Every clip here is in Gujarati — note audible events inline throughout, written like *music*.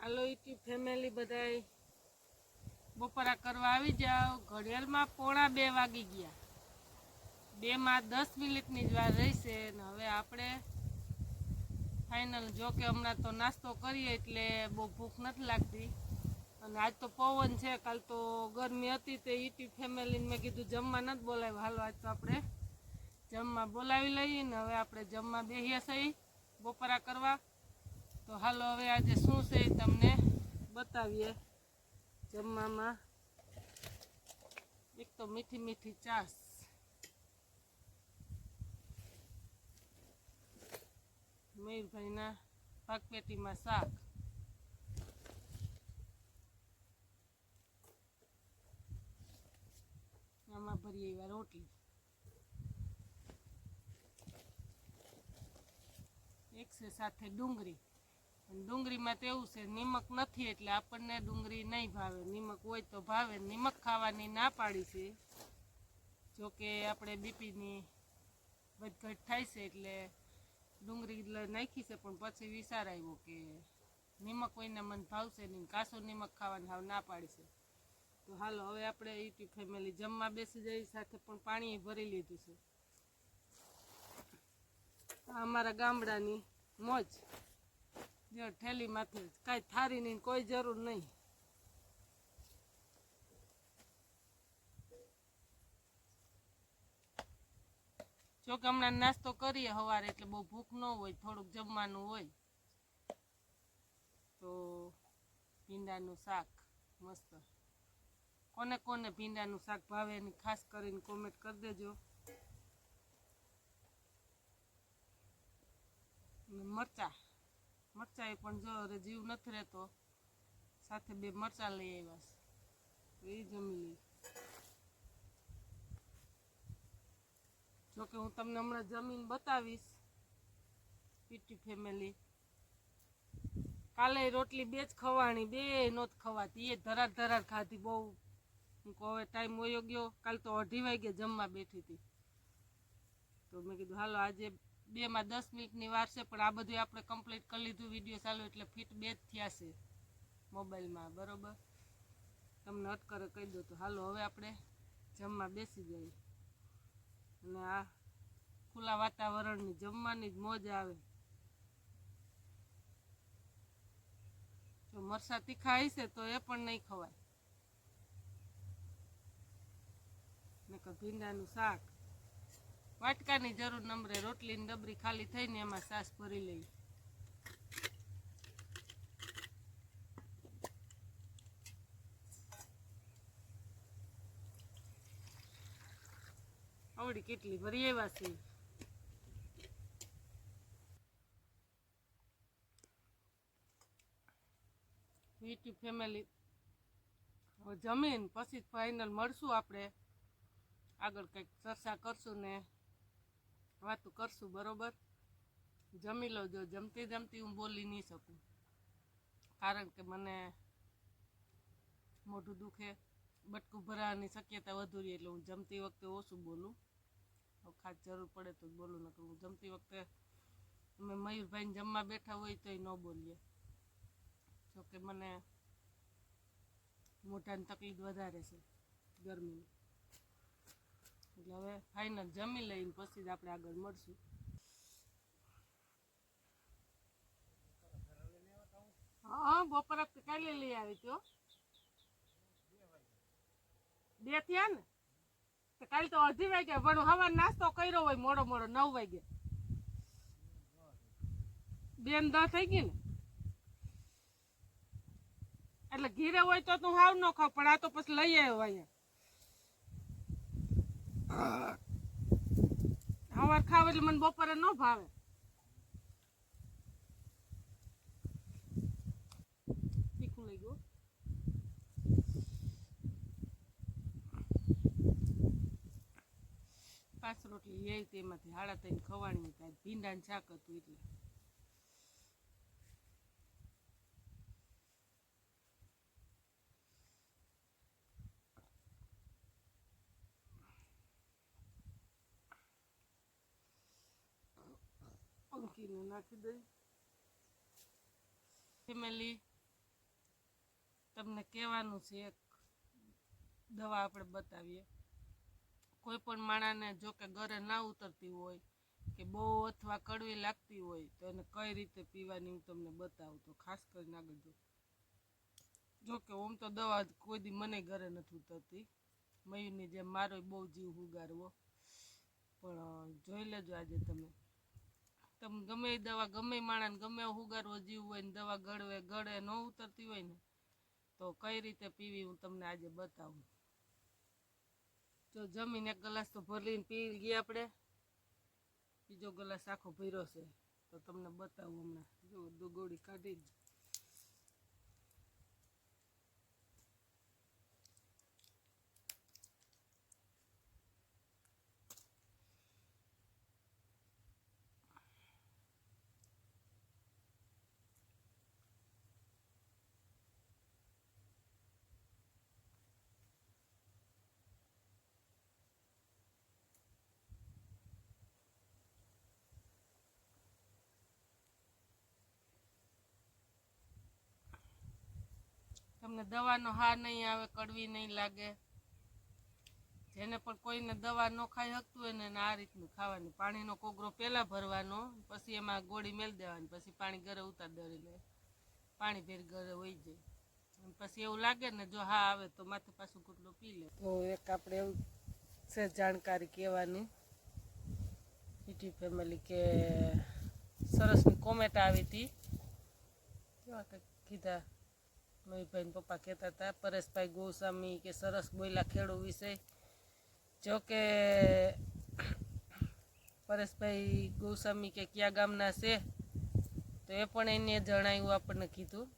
હાલો યુટ્યુબ ફેમિલી બધાય. બપોરા કરવા આવી જાઓ. ઘડિયાળમાં પોણા બે વાગી ગયા. બેમાં દસ મિનિટની જ વાર રહેશે ને હવે આપણે ફાઇનલ જો કે હમણાં તો નાસ્તો કરીએ એટલે બહુ ભૂખ નથી લાગતી. અને આજ તો પવન છે, કાલ તો ગરમી હતી તે યુટ્યુબ ફેમિલીને મેં કીધું જમવા નથી બોલાવ્યું. હાલો, આજ તો આપણે જમવા બોલાવી લઈએ ને હવે આપણે જમવા બેહીએ છીએ બપોરા કરવા. તો હાલો, હવે આજે શું છે તમને બતાવીએ જમવામાં. એક તો મીઠી મીઠી ચાસ. મયુરભાઈના પાકપેટીમાં શાક. આમાં ભરીએ એવા રોટલી. એક છે સાથે ડુંગળી. ડુંગળીમાં તો એવું છે, નિમક નથી એટલે આપણને ડુંગળી નહીં ભાવે. નિમક હોય તો ભાવે. નિમક ખાવાની ના પાડી છે. જોકે આપણે બીપીની વધઘટ થાય છે એટલે ડુંગળી નાખી છે, પણ પછી વિચાર આવ્યો કે નિમક કોઈને મન ભાવશે નહીં. કાસો નિમક ખાવાની હાવ ના પાડી છે. તો હાલો, હવે આપણે યુટ્યુબ ફેમિલી જમવા બેસી જઈ સાથે પણ પાણી ભરી લીધું છે. આ અમારા ગામડાની મોજ. જો ઠેલીમાંથી કાંઈ થારીની કોઈ જરૂર નહીં. જો કે હમણાં નાસ્તો કરીએ સવારે એટલે બહુ ભૂખ ન હોય, થોડુંક જમવાનું હોય, તો ભીંડાનું શાક મસ્ત. કોને કોને ભીંડાનું શાક ભાવે એની ખાસ કરીને કોમેન્ટ કરી દેજો. મરચા. મરચા એ પણ જો હવે જીવ નથી રહેતો, સાથે બે મરચા લઈ આવ્યા એ જમી જોકે હું તમને હમણાં જમીન બતાવીશ પીટી ફેમિલી. કાલે રોટલી બે જ ખવાણી, બે નહોત ખવાતી. એ ધરાર ધરાર ખાધી બહુ. હું કહું, હવે ટાઈમ વયો ગયો, કાલ તો અઢી વાગે જમવા બેઠી હતી. તો મેં કીધું, હાલો, આજે બેમાં દસ મિનિટની વાર છે, પણ આ બધું આપણે કમ્પ્લીટ કરી લીધું વીડિયો ચાલુ, એટલે ફિટ બે જ થયા છે મોબાઈલમાં, બરોબર? તમને અટકરે કહી દો તો. હાલો, હવે આપણે જમવા બેસી જઈએ. અને આ ખુલ્લા વાતાવરણની જમવાની જ મોજ આવે. જો મરસા તીખા હશે તો એ પણ નહીં ખવાય. નકર ભીંડાનું શાક. વાટકાની જરૂર નમરે, રોટલીની ડબરી ખાલી થઈને એમાં સાસ ભરી લઈ આવડી કેટલી ભરી આવ્યા છે. YouTube family. જમીન, પછી ફાઇનલ મળશું આપણે. આગળ કંઈક ચર્ચા કરશું ને. વાતું કરશું, બરોબર? જમી લો જો જમતી જમતી હું બોલી નહીં શકું. કારણ કે મને મોઢું દુખે, બટકું ભરાવાની શક્યતા વધુ રહી એટલે હું જમતી વખતે ઓછું બોલું. ખાસ જરૂર પડે તો બોલું, નકર હું જમતી વખતે અમે મયુરભાઈને જમવા બેઠા હોય તોય ન બોલીએ. જોકે મને મોઢાની તકલીફ વધારે છે ગરમીની. એટલે હવે ફાઇનલ જમી લઈને પછી જ આપણે આગળ મળશું. હા, બપોરે કાલે લઈ આવી તો બે થયા ને? કાલે તો અઢી વાગ્યા પણ હવાર નાસ્તો કર્યો હોય મોડો મોડો, નવ વાગે. બેન દસ થઈ ગઈ ને? એટલે ઘીરે હોય તો તું હાવ ન ખાવ પણ આ તો પછી લઈ આવ્યો અહીંયા. હવાર ખાવ એટલે મને બપોરે ન ભાવે. તીખું લઈ ગયું. પાંચ રોટલી એ તેમાંથી હાડા તઈને ખવાણી હતા. ભીંડા શાક હતું એટલે. પંખીને નાખી દઈ ફેમિલી તમને કહેવાનું છે એક દવા આપણે બતાવીએ. કોઈ પણ માણાને જો કે ઘરે ના ઉતરતી હોય કે બહુ અથવા કડવી લાગતી હોય તો એને કઈ રીતે પીવાની હું તમને બતાવું. તો ખાસ કરીને આગળ જો. જો કે ઓમ તો દવા કોઈ દી મને ઘરે નથી ઉતરતી. મયુરની જેમ મારો બહુ જીવ હુગારવો પણ જોઈ લેજો આજે તમે. તમે ગમે દવા ગમે માણસ ગમે એવો હુગારવો જીવ હોય ને દવા ગળવે, ગળે, ન ઉતરતી હોય ને, તો કઈ રીતે પીવી હું તમને આજે બતાવું. જો જમીન એક ગ્લાસ તો ભરીને પી ગયા આપણે, બીજો ગ્લાસ આખો ભર્યો છે, તો તમને બતાવું હમણાં. જો દુગોડી કાઢી જ. તમને દવાનો હાર નહીં આવે, કડવી નહીં લાગે. જેને પણ કોઈને દવા ન ખાઈ શકતું હોય ને એને આ રીતનું ખાવાની. પાણીનો કોગરો પહેલાં ભરવાનો, પછી એમાં ગોળી મેળ દેવાની, પછી પાણી ઘરે ઉતાર લે પાણી ભેર ઘરે હોઈ જાય. પછી એવું લાગે ને જો હા આવે તો માથે પાછું કુટલું પી લે. તો એક આપણે એવું છે જાણકારી કહેવાની. ઈટી ફેમિલી કે સરસની કોમેન્ટ આવી હતી. કેવા કંઈક કીધા. મયુભાઈ પપ્પા કહેતા હતા, પરેશભાઈ ગોસ્વામી કે સરસ બોયલા ખેડૂ વિશે. જો કે પરેશભાઈ ગોસ્વામી કે કયા ગામના છે, તો એ પણ એને જણાવ્યું આપણને કીધું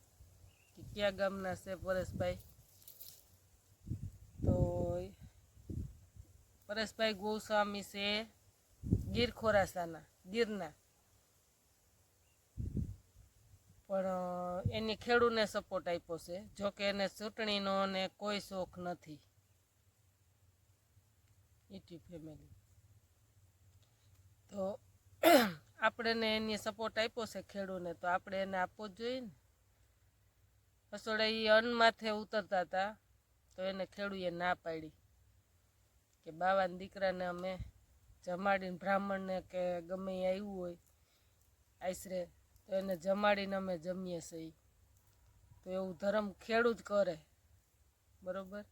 કે કયા ગામના છે પરેશભાઈ. તો પરેશભાઈ ગોસ્વામી છે ગીર ખોરાસાના ગીરના. પણ એની ખેડૂને સપોર્ટ આપ્યો છે, જો કે એને ચૂંટણીનો ને કોઈ શોખ નથી. ઈટી ફેમિલી તો, *clears throat* આપણે એને સપોર્ટ આપ્યો છે ખેડૂને, તો આપણે એને આપવો જ જોઈએ ને. પછોડે એ અન્ન માથે ઉતરતા હતા, તો એને ખેડૂએ ના પાડી. કે બાવાના દીકરાને અમે જમાડીને બ્રાહ્મણને કે ગમે આવ્યું હોય, આશરે તો એને જમાડીને અમે જમીએ છીએ. તો એવું ધર્મ ખેડૂત કરે. બરોબર?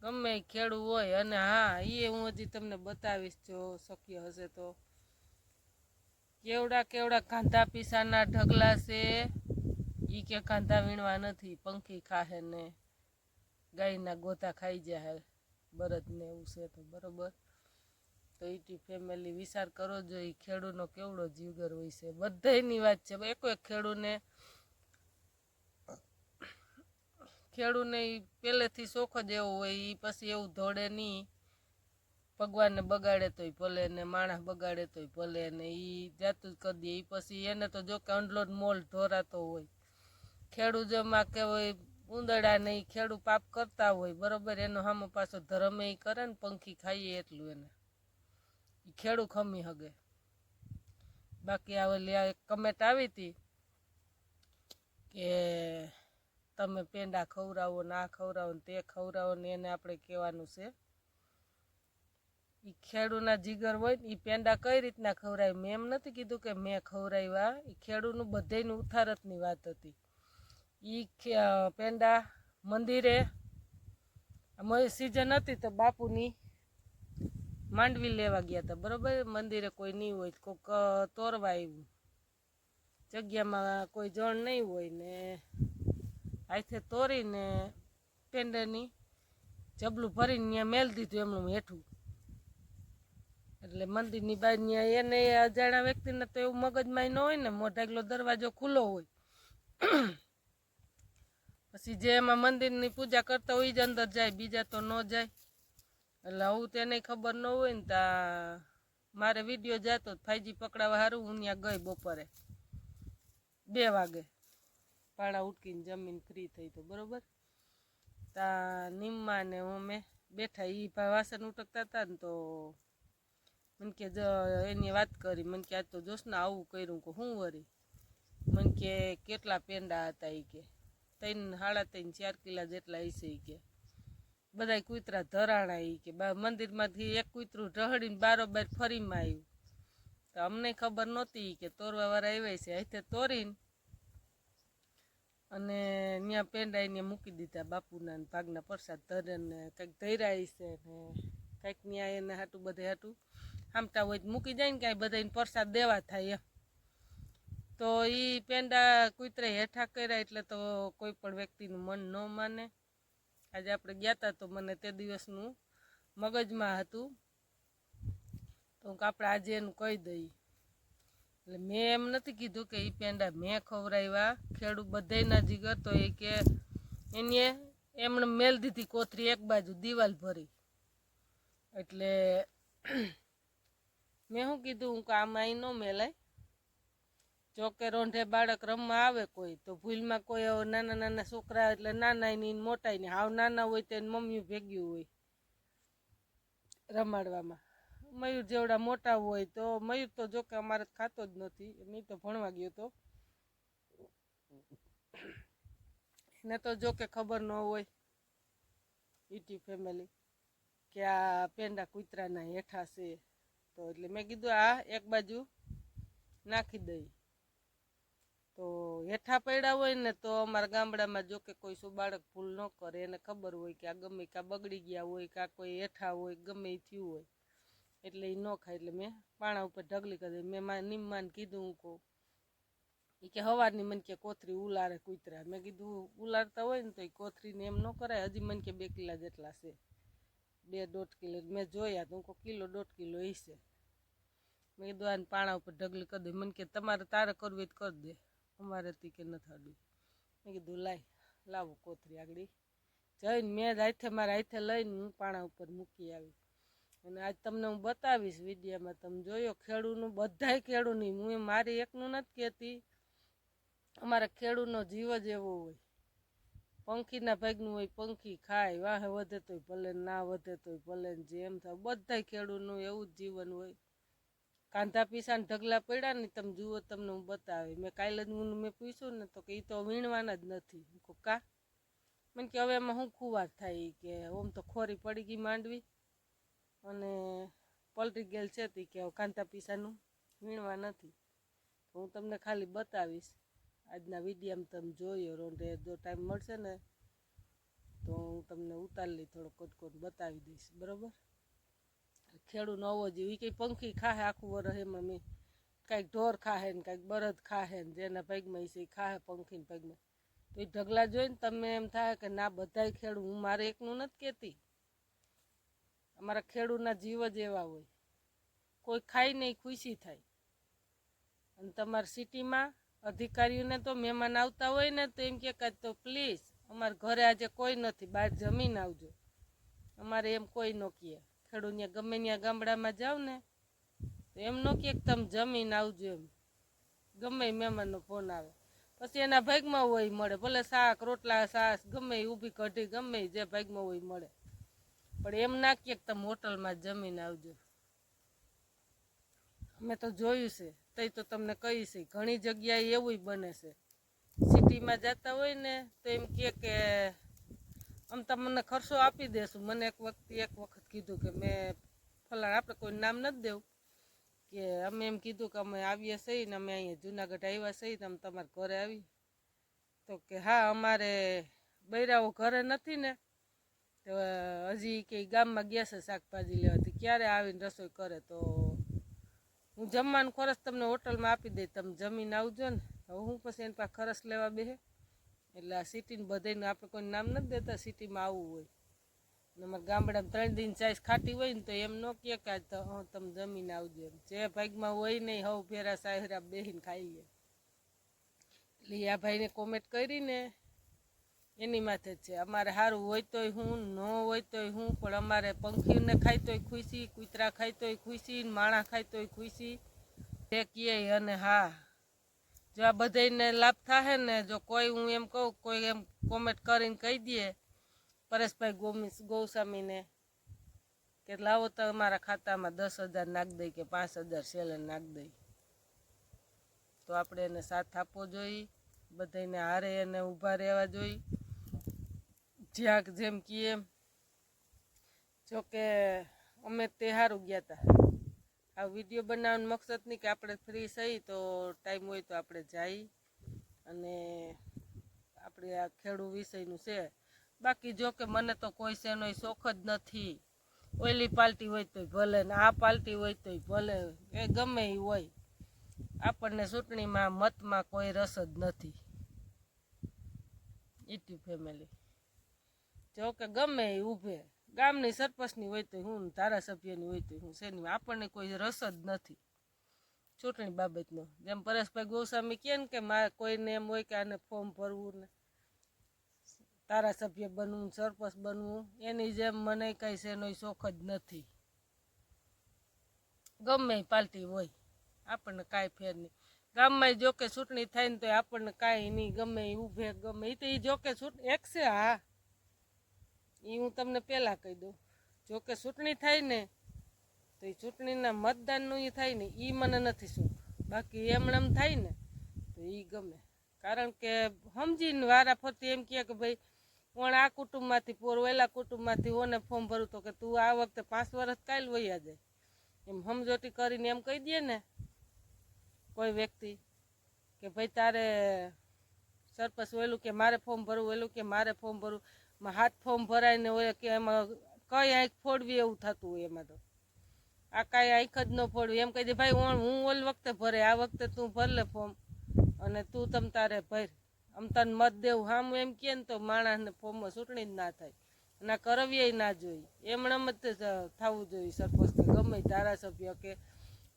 ગમે એ ખેડૂ હોય અને હા એ હું હજી તમને બતાવીશ જો શક્ય હશે તો. કેવડા કેવડા કાંધા પીસાના ઢગલા છે એ કે કાંધા વીણવા નથી, પંખી ખાહે ને ગાયના ગોતા ખાઈ જાય બળદ ને એવું છે તો, બરોબર? તો ઈટી ફેમિલી વિચાર કરો જો એ ખેડૂનો કેવડો જીવગર હોય છે. બધાયની વાત છે. એક એક ખેડૂને ખેડૂને પહેલેથી શોખ જ એવો હોય એ પછી એવું ધોડે નહીં. ભગવાનને બગાડે તોય ભલે ને માણસ બગાડે તોય ભલે ને એ જાતું જ કરી દે. એ પછી એને તો જો કે અંડલો મોલ ઢોરાતો હોય. ખેડૂત જેમાં કે હોય, ઉંદરડા નહીં ખેડૂત પાપ કરતા હોય, બરોબર? એનો હામો પાછો ધર્મ એ કરે ને, પંખી ખાઈએ એટલું એને. ખેડૂ ખમી હગે. બાકી આવેલી આ એક કમેન્ટ આવી હતી કે તમે પેંડા ખવડાવો ને આ ખવડાવો ને તે ખવડાવો ને એને આપણે કહેવાનું છે. એ ખેડૂના જીગર હોય ને એ પેંડા કઈ રીતના ખવડાય મેં એમ નથી કીધું કે મેં ખવડાવ્યા એ ખેડૂનું બધાયનું ઉથારતની વાત હતી. એ પેંડા મંદિરે સિઝન હતી તો બાપુની માંડવી લેવા ગયા હતા બરોબર? મંદિરે કોઈ નહીં હોય કોઈક તોરવા આવ્યું જગ્યામાં કોઈ જણ નહીં હોય ને, હાથે તોરીને પેંડાની જબલું ભરીને ત્યાં મેલ દીધું એમનું હેઠું. એટલે મંદિરની બહાર ત્યાં એને અજાણ્યા વ્યક્તિને તો એવું મગજમાં ન હોય ને મોઢાગલો દરવાજો ખુલ્લો હોય. પછી જે એમાં મંદિરની પૂજા કરતા હોય જ અંદર જાય, બીજા તો ન જાય. એટલે હું તેને ખબર ન હોય ને તા મારે વીડિયો જાતો ફાઈજી પકડાવા સારું હું ત્યાં ગઈ બપોરે. બે વાગે. પાણા ઉટકીને જમીન ફ્રી થઈ તો, બરોબર? તા નિમ્મા ને હું મેં બેઠા એ ભાઈ વાસણ ઉટકતા હતા ને તો મને કે એની વાત કરી, મને કે આજ તો જોશના આવું કર્યું કે હું વરી? મને કે કેટલા પેંડા હતા એ કે? ત્રણ સાડા ત્રણ ચાર કિલા જેટલા હશે એ કે. બધાય કૂતરા ધરાણા ઈ કે મંદિરમાંથી એક કૂતરું ઢહડીને બારોબાર ફરીમાં આવ્યું તો અમને ખબર નહોતી કે તોરવા વાળા આવ્યા છે. અહીંથી તોરીને અને ત્યાં પેંડા એને મૂકી દીધા બાપુના ભાગના પ્રસાદ ધરેને કંઈક ધૈરાય છે ને કંઈક ત્યાં એને હાટું બધે હાટું. આમટા હોય મૂકી જાય ને કાંઈ બધાને પ્રસાદ દેવા થાય એમ. તો એ પેંડા કૂતરે હેઠા કર્યા એટલે તો કોઈ પણ વ્યક્તિનું મન ન માને. આજે આપણે ગયા હતા તો મને તે દિવસનું મગજમાં હતું. તો આપણે આજે એનું કહી દઈએ. એટલે મેં એમ નથી કીધું કે એ પેંડા મેં ખવડાવ્યા. ખેડૂત બધાના જીગર તો એ કે એને એમણે મેલ દીધી કોથરી એક બાજુ દિવાલ ભરી. એટલે મેં શું કીધું? હું કે આમાં અહીં ન મેલાય. જો રોંઢે બાળક રમવા આવે કોઈ, તો ભૂલમાં કોઈ નાના નાના છોકરા એટલે નાના ની મોટા ની, હાવ નાના હોય તો મમ્મી ભેગ્યું હોય રમાડવામાં. મયુર જેવડા મોટા હોય તો, મયુર તો જો કે અમારે ખાતો જ નથી નહીં તો ભણવા ગયો તો. એને તો જો કે ખબર ન હોય, ઈટી ફેમિલી, કે આ પેંડા કૂતરાના હેઠા છે. તો એટલે મેં કીધું, આ એક બાજુ નાખી દઈ. તો હેઠા પડ્યા હોય ને તો અમારા ગામડામાં જો કે કોઈ શું બાળક ભૂલ ન કરે, એને ખબર હોય કે આ ગમે કાં બગડી ગયા હોય, કાં કોઈ હેઠા હોય, ગમે એ થયું હોય. એટલે એ ન ખાય, એટલે મેં પાણા ઉપર ઢગલી કરી મેં મા નિમ્માને કીધું હું કહું એ કે હવારની મને કે કોથરી ઉલારે કૂતરા. મેં કીધું ઉલારતા હોય ને તો એ કોથરીને એમ ન કરાય. હજી મને કે બે કિલા જેટલા છે. બે દોઢ કિલો. મેં જોયા તો હું કિલો, દોઢ કિલો હશે મેં કીધું આને પાણા ઉપર ઢગલી કરી દે. મને કે તમારે તારે કરવી જ કરી દે. અમારે તી કે નથી અડ્યું મેં કીધું, લાય, લાવો કોથરી આગળ. જઈને મેં હાથે, મારા હાથે લઈને હું પાણા ઉપર મૂકી આવી. અને આજ તમને હું બતાવીશ વિડીયામાં, તમે જોયો ખેડૂનું, બધાય ખેડૂની, હું મારી એકનું નથી કહેતી. અમારા ખેડૂનો જીવ જ એવો હોય. પંખીના ભાગનું હોય, પંખી ખાય, વાહે વધે તોય ભલે ને વધે તોય ભલે જેમ થાય, બધાય ખેડૂનું એવું જ જીવન હોય. કાંધા પીસાને ઢગલા પડ્યા ને તમે જુઓ તમને હું બતાવી મેં કાલે જ હું મેં પૂછ્યું ને તો કે એ તો વીણવાના જ નથી. કહું, કા? મને કે, હવે એમાં શું ખુવાર થાય? કે, ઓમ તો ખોરી પડી ગઈ માંડવી. અને પલટી ગયેલ છે તી કે કાંતા પીસાનું વીણવા નથી. હું તમને ખાલી બતાવીશ. આજના વિડીયામાં તમે જોયો, રોંઢે જો ટાઈમ મળશે ને, તો હું તમને ઉતારી થોડો કોટકોટ બતાવી દઈશ. બરાબર? ખેડૂત નવો જીવ એ કંઈ પંખી ખાહે આખું વરસ એમાં મેં. કાંઈક ઢોર ખાહે ને કાંઈક બળદ ખાહે ને જેના પગમાં છે એ ખાહે પંખીને પગમાં. તો એ ઢગલા જોઈને તમને એમ થાય કે ના, બધાય ખેડૂત, હું મારે એકનું નથી કહેતી. અમારા ખેડૂતના જીવ જ એવા હોય. કોઈ ખાઈ નહીં, ખુશી થાય. અને તમારા સિટીમાં અધિકારીઓને તો મહેમાન આવતા હોય ને તો એમ કે તો પ્લીઝ અમારા ઘરે આજે કોઈ નથી, બહાર જમીન આવજો. અમારે એમ કોઈ ન કહે. ખેડૂત ત્યાં ગમે ત્યાં ગામડામાં જાવ ને, તો એમ ન કે તમે જમીન આવજો એમ. ગમે મહેમાનનો ફોન આવે. પછી એના ભાગમાં હોય મળે. ભલે શાક, રોટલા સાસ ગમે ઊભી કઢી, ગમે જે ભાગમાં હોય મળે. પણ એમ ના કે તમે હોટલમાં જમીન આવજો. અમે તો જોયું છે. તે તો તમને કહી છે. ઘણી જગ્યાએ એવું બને છે. સિટીમાં જતા હોય ને, તો એમ કે આમ તમને ખર્ચો આપી દેશું. મને એક વખત એક વખત કીધું કે મેં ફલાણ, આપણે કોઈ નામ નથી દેવું. કે અમે એમ કીધું કે અમે આવીએ છીએ ને અમે અહીંયા જુનાગઢ આવ્યા છીએ તમે તમારા ઘરે આવી. તો કે હા, અમારે બૈરાઓ ઘરે નથી ને. તો હજી કે ગામમાં ગયા છે શાકભાજી લેવાથી ક્યારે આવીને રસોઈ કરે? તો હું જમવાનું ખરસ તમને હોટલમાં આપી દઈ તમે જમીને આવજો ને. હું પછી એની પાસે ખરસ લેવા બેહે? એટલે આ સિટીને બધાને આપણે કોઈ નામ નથી દેતા, સિટીમાં આવવું હોય. ને અમારા ગામડામાં ત્રણ દિન ચાઈસ ખાટી હોય ને તો એમ ન કે આજ તમે જમીને આવજો એમ. જે ભાગમાં હોય નહીં હવ ફેરા સાહેરા બેહીને ખાઈએ. એટલે આ ભાઈને કોમેન્ટ કરીને એની માથે જ છે. અમારે સારું હોય તોય હું, ન હોય તોય હું, પણ અમારે પંખીને ખાય તોય ખુશી, કૂતરા ખાય તોય ખુશી માણા ખાય તોય ખુશી. તે કહે અને હા. જો આ બધાને લાભ થાય ને, જો કોઈ હું એમ કહું, કોઈ એમ કોમેન્ટ કરીને કહી દે, પરેશભાઈ ગોમી, ગૌસ્વામીને કે લાવો તો અમારા ખાતામાં દસ હજાર નાખી દઈ કે પાંચ હજાર સેલર નાખી દઈ તો આપણે એને સાથ આપવો જોઈએ બધાને હારે એને ઊભા રહેવા જોઈએ. જ્યાંક જેમ કીએ એમ. જોકે અમે તે સારું ગયા હતા આ વીડિયો બનાવવાનો મકસદ નહીં કે આપણે ફ્રી થઈ તો ટાઈમ હોય તો આપણે જઈ અને આપણે આ ખેડૂ વિષયનું છે. બાકી જો કે મને તો કોઈ શેનો શોખ જ નથી. ઓઈલી પાલટી હોય તોય ભલે ને આ પાલટી હોય તોય ભલે, એ ગમે એ હોય. આપણને ચૂંટણીમાં મતમાં કોઈ રસ જ નથી. ઇટી ફેમિલી જો કે ગમે એ ઊભે. ગામની સરપંચની હોય તો હું, ધારાસભ્યની હોય તો હું, શેની આપણને કોઈ રસ જ નથી ચૂંટણી બાબતનો. જેમ પરેશભાઈ ગોસ્વામી કહે ને કે મારે કોઈને એમ હોય કે આને ફોર્મ ભરવું ને ધારાસભ્ય બનવું, સરપંચ બનવું, એની જેમ મને કંઈ શેનો શોખ જ નથી. ગમે પાર્ટી હોય, આપણને કાંઈ ફેર નહીં. ગામમાં જો કે ચૂંટણી થાય ને તો આપણને કાંઈ નહીં, ગમે ઊભે, ગમે એ તો એ જો કે ચૂંટણી એક છે હા એ હું તમને પહેલાં કહી દઉં. જો કે ચૂંટણી થાય ને, તો એ ચૂંટણીના મતદાનનું એ થાય ને એ મને નથી શું. બાકી એમણે એમ થાય ને, તો એ ગમે. કારણ કે સમજીને વારા ફરતી એમ કહે કે ભાઈ પણ આ કુટુંબમાંથી પોર, ઓલા કુટુંબમાંથી ઓને ફોર્મ ભરું તો કે તું આ વખતે પાંચ વર્ષ કાલ વયા જાય. એમ સમજોટી કરીને એમ કહી દે ને, કોઈ વ્યક્તિ કે ભાઈ તારે સરપંચ વેલું કે મારે ફોર્મ ભરવું એલું કે મારે ફોર્મ ભરવું હાથ ફોર્મ ભરાય ને હોય કે એમાં કઈ આંખ ફોડવી એવું થતું હોય એમાં તો. આ કાંઈ આંખ જ ન ફોડવી. એમ કહી દે, ભાઈ હું ઓલ વખતે ભરે, આ વખતે તું ભર લે ફોર્મ અને તું તમ તારે ભર. આમ તને મત દેવું. હામ એમ કહે ને તો માણસને ફોર્મમાં ચૂંટણી જ ના થાય અને કરવીએ ના જોઈએ એમણે જ થવું જોઈએ સરપંચ કે ગમે ધારાસભ્ય કે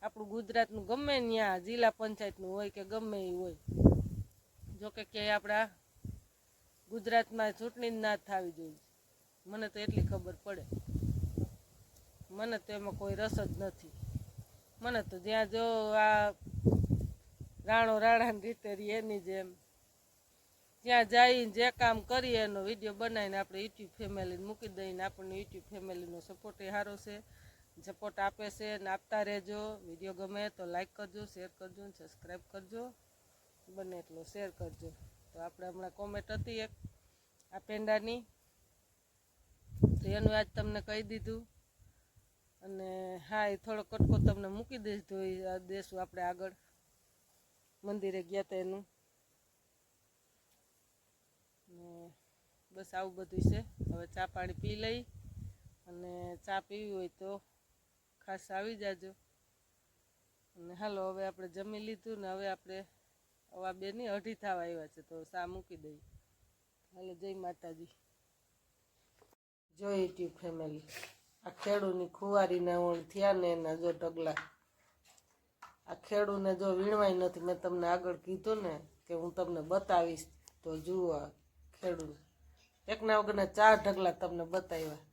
આપણું ગુજરાતનું ગમે ત્યાં જિલ્લા પંચાયતનું હોય કે ગમે એ હોય. જોકે ક્યાંય આપણા ગુજરાતમાં ચૂંટણી ના થવી જોઈએ. મને તો એટલી ખબર પડે. મને તો એમાં કોઈ રસ જ નથી. મને તો જ્યાં જો આ રાણો રાણાની રીતે એની જેમ. ત્યાં જઈને જે કામ કરીએ એનો વીડિયો બનાવીને આપણે યુટ્યુબ ફેમિલીને મૂકી દઈને આપણને યુટ્યુબ ફેમિલીનો સપોર્ટ એ સારો છે. સપોર્ટ આપે છે ને આપતા રહેજો. વીડિયો ગમે તો લાઈક કરજો શેર કરજો ને સબસ્ક્રાઈબ કરજો. બને એટલો શેર કરજો. તો આપણે હમણાં કોમેન્ટ હતી એક, આ પેંડાની. તો એનું આજ તમને કહી દીધું. અને હા, એ થોડો કટકો તમને મૂકી દઈશ તો દેશું આપણે આગળ. મંદિરે ગયા હતા એનું. ને બસ આવું બધું છે. હવે ચા પાણી પી લઈ અને ચા પીવી હોય તો ખાસ આવી જાજો. અને હાલો, હવે આપણે જમી લીધું ને હવે આપણે અવા બેની અઢી થવા આવ્યા છે, તો સા મૂકી દઈ. એટલે જય માતાજી. જો યુટ્યુબ ફેમિલી. આ ખેડૂની ખુવારીના ઓણ થયા ને એના જો ઢગલા. આ ખેડૂને જો વીણવાય નથી, મેં તમને આગળ કીધું ને કે હું તમને બતાવીશ. તો જુઓ ખેડૂ એકના વગરના ચાર ઢગલા તમને બતાવ્યા.